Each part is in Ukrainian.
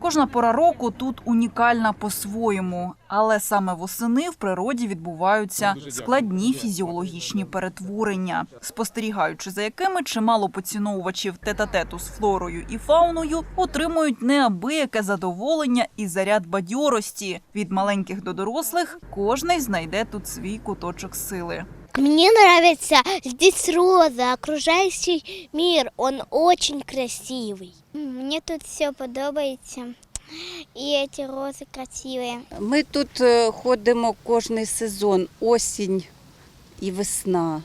Кожна пора року тут унікальна по-своєму, але саме восени в природі відбуваються складні фізіологічні перетворення, спостерігаючи за якими чимало поціновувачів тет-а-тету з флорою і фауною отримують неабияке задоволення і заряд бадьорості. Від маленьких до дорослих кожний знайде тут свій куточок сили. Мне нравится здесь роза, окружающий мир, он очень красивый. Мне тут все подобается. И эти розы красивые. Ми тут е, ходимо кожний сезон, осінь і весна.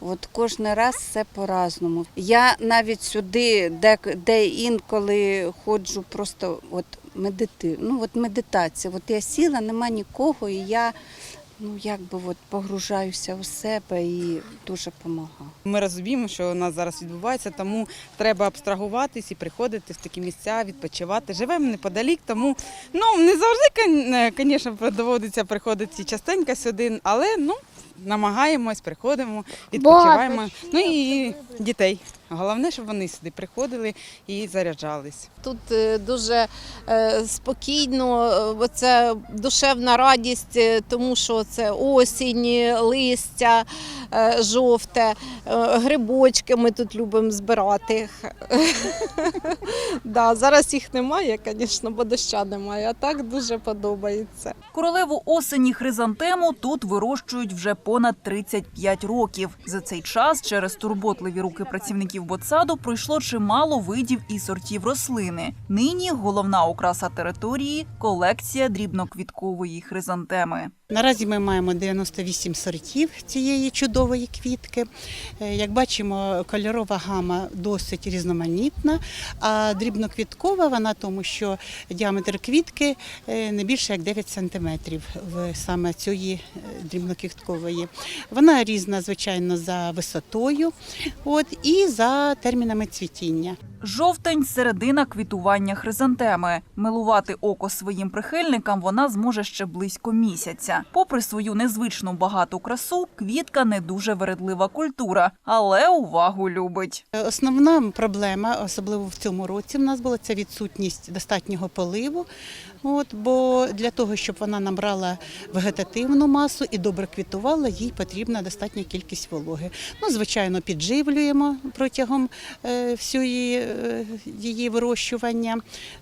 От кожен раз все по-разному. Я навіть сюди, де, де інколи ходжу, просто от медити, ну от медитація. От я сіла, нема нікого, і я ну як би от погружаюся у себе і дуже допомагаю. Ми розуміємо, що у нас зараз відбувається, тому треба абстрагуватись і приходити в такі місця, відпочивати. Живемо неподалік, тому ну не завжди, звісно, доводиться приходити частенько сюди, але ну намагаємось, приходимо, відпочиваємо. Ну і дітей. Головне, щоб вони сюди приходили і заряджались. Тут е, дуже е, спокійно, е, це душевна радість, тому що це осінь, листя жовте, грибочки ми тут любимо збирати. да, зараз їх немає, звісно, бо доща немає, а так дуже подобається. Королеву осені хризантему тут вирощують вже понад 35 років. За цей час через турботливі руки працівників ботсаду пройшло чимало видів і сортів рослини. Нині головна окраса території колекція дрібноквіткової хризантеми. Наразі ми маємо 98 сортів цієї чудової квітки. Е, Як бачимо, кольорова гама досить різноманітна, а дрібноквіткова вона тому, що діаметр квітки е, не більше як 9 сантиметрів в саме цієї е, дрібноквіткової. Вона різна, звичайно, за висотою от, і за термінами цвітіння. Жовтень середина квітування хризантеми. Милувати око своїм прихильникам вона зможе ще близько місяця. Попри свою незвичну багату красу, квітка не дуже вередлива культура, але увагу любить. Основна проблема, особливо в цьому році, в нас була це відсутність достатнього поливу. От, бо для того, щоб вона набрала вегетативну масу і добре квітувала, їй потрібна достатня кількість вологи. Ну, звичайно, підживлюємо протягом е, всієї її вирощування.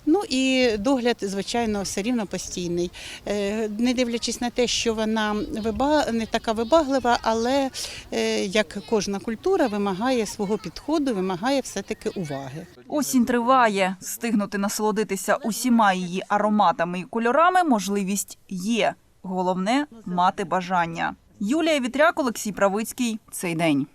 Ну і догляд, звичайно, все рівно постійний. Е, не дивлячись на те, що вона не така вибаглива, але е, як кожна культура вимагає свого підходу, вимагає все-таки уваги. Осінь триває. Встигнути насолодитися усіма її ароматами і кольорами можливість є. Головне мати бажання. Юлія Вітряк, Олексій Правицький. Цей день.